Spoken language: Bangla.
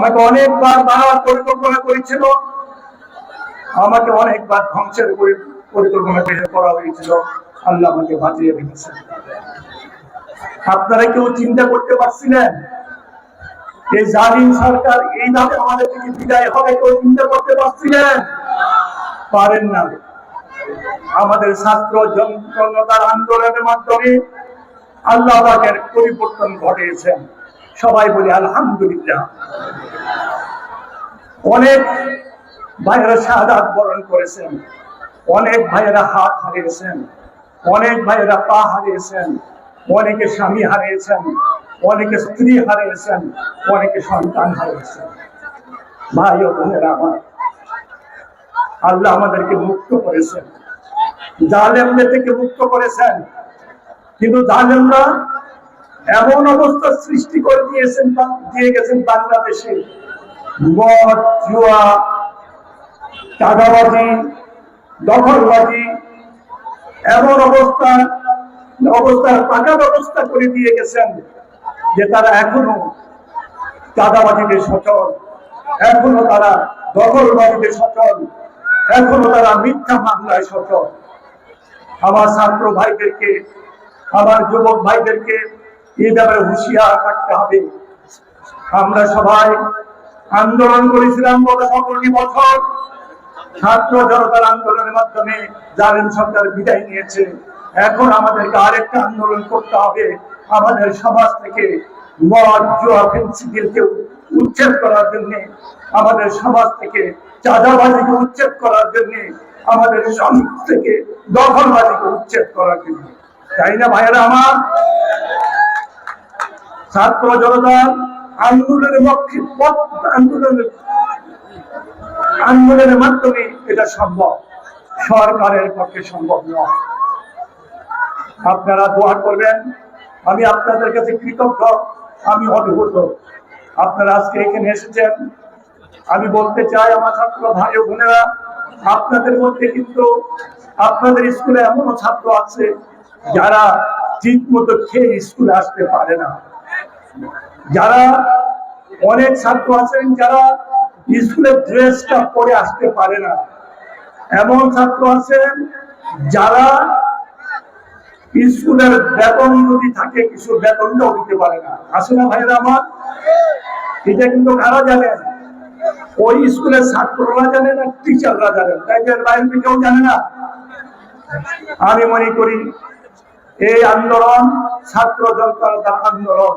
আমাকে অনেকবার মারার পরিকল্পনা করেছিল। আমাকে অনেকবার ধ্বংসের পরিকল্পনা করে হয়েছিল। আল্লাহ আমাকে বাঁচিয়ে রেখেছেন আপনারা কেউ চিন্তা করতে পারছিলেন? এই জালিম সরকার এইভাবে আমাদের থেকে বিদায় হবে কেউ চিন্তা করতে পারছিলেন? পারেন না। আমাদের ছাত্র জনতার আন্দোলনের মাধ্যমে আল্লাহ পরিবর্তন ঘটিয়েছেন। সবাই বলি, আলহামদুলিল্লাহ। অনেক ভাইয়েরা শাহাদাত বরণ করেছেন, অনেক ভাইয়েরা হাত হারিয়েছেন, অনেক ভাইয়েরা পা হারিয়েছেন, অনেকে স্বামী হারিয়েছেন, অনেকে স্ত্রী হারিয়েছেন, অনেকে সন্তান হারিয়েছেন। ভাই ও বোনেরা আমার, আল্লাহ আমাদেরকে মুক্ত করেছেন। জালেমদের থেকে মুক্ত করেছেন। কিন্তু জালেমরা এমন অবস্থা সৃষ্টি করে দিয়েছেন দিয়ে গেছেন বাংলাদেশে। মদ, জুয়া, চাঁদাবাজি, দখলবাজি, এমন অবস্থা, অবস্থার পাকা ব্যবস্থা করে দিয়ে গেছেন যে তারা এখনও চাঁদাবাজিতে সচল, এখনও তারা দখলবাজিতে সচল, এখনও তারা মিথ্যা মামলায় সচল। আমার ছাত্র ভাইদেরকে, আমার যুবক ভাইদেরকে ব্যাপারে হুঁশিয়ার থাকতে হবে। আমরা সবাই আন্দোলন করেছিলাম গত সতেরোটি বছর। ছাত্র জনতার আন্দোলনের মাধ্যমে জালেম সরকার বিদায় নিয়েছে। এখন আমাদেরকে আরেকটা আন্দোলন করতে হবে। আমাদের সমাজ থেকে উচ্ছেদ করার জন্য, আমাদের সমাজ থেকে চাঁদাবাজিকে উচ্ছেদ করার জন্য, আমাদের সমাজ থেকে দখলবাজিকে উচ্ছেদ করার জন্য। তাই না ভাইয়েরা আমার? ছাত্র জনতা আন্দোলনের পক্ষে আন্দোলনের আন্দোলনের মাধ্যমে এটা সম্ভব। সরকারের পক্ষে সম্ভব নয়। আপনারা দোয়া করবেন, আমি আপনাদের কাছে কৃতজ্ঞ, আমি অভিভূত আপনারা আজকে এখানে এসেছেন। আমি বলতে চাই আমার ছাত্র ভাই ও বোনেরা, আপনাদের মধ্যে কিন্তু আপনাদের স্কুলে এমনও ছাত্র আছে যারা ঠিক মতো খেয়ে স্কুলে আসতে পারে না। যারা অনেক ছাত্র আছেন, যারা স্কুলের ড্রেসটা পরে আসতে পারে না, এমন ছাত্র আছেন যারা স্কুলের বেতন যদি থাকে, কিছু বেতনটাও দিতে পারে না। আসে না ভাইরা আমার? এটা কিন্তু কারা জানেন ওই স্কুলের ছাত্ররা জানে না, টিচাররা জানেন তাই বাইরে কেউ জানে না? আমি মনে করি, এই আন্দোলন ছাত্র জনতার আন্দোলন।